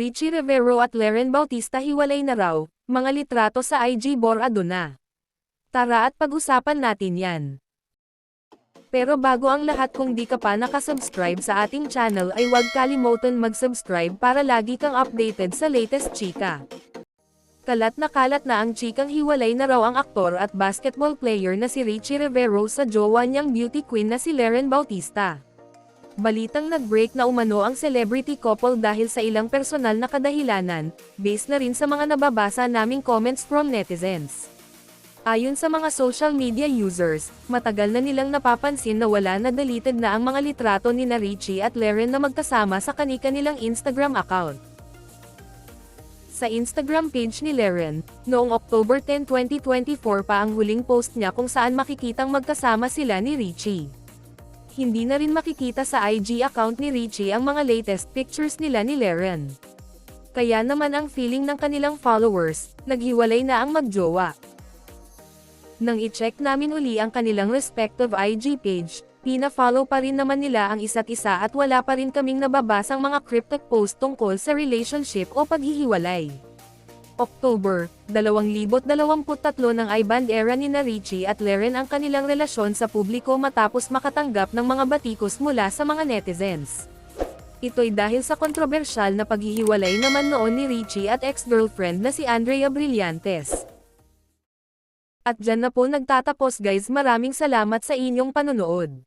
Richie Rivero at Leren Bautista hiwalay na raw, mga litrato sa IG borado na. Tara at pag-usapan natin yan. Pero bago ang lahat kung di ka pa nakasubscribe sa ating channel ay huwag kalimutan mag-subscribe para lagi kang updated sa latest chika. Kalat na kalat na ang chikang hiwalay na raw ang aktor at basketball player na si Richie Rivero sa jowa niyang beauty queen na si Leren Bautista. Balitang nag-break na umano ang celebrity couple dahil sa ilang personal na kadahilanan, based na rin sa mga nababasa naming comments from netizens. Ayon sa mga social media users, matagal na nilang napapansin na wala na deleted na ang mga litrato ni Richie at Leren na magkasama sa kani-kanilang Instagram account. Sa Instagram page ni Leren, noong October 10, 2024 pa ang huling post niya kung saan makikitang magkasama sila ni Richie. Hindi na rin makikita sa IG account ni Richie ang mga latest pictures nila ni Leren. Kaya naman ang feeling ng kanilang followers, naghiwalay na ang magjowa. Nang i-check namin uli ang kanilang respective IG page, pina-follow pa rin naman nila ang isa't isa at wala pa rin kaming nababasang mga cryptic post tungkol sa relationship o paghihiwalay. October, 2023 ng I-band era ni na Richie at Leren ang kanilang relasyon sa publiko matapos makatanggap ng mga batikos mula sa mga netizens. Ito'y dahil sa kontrobersyal na paghihiwalay naman noon ni Richie at ex-girlfriend na si Andrea Brillantes. At dyan na po nagtatapos guys maraming salamat sa inyong panonood.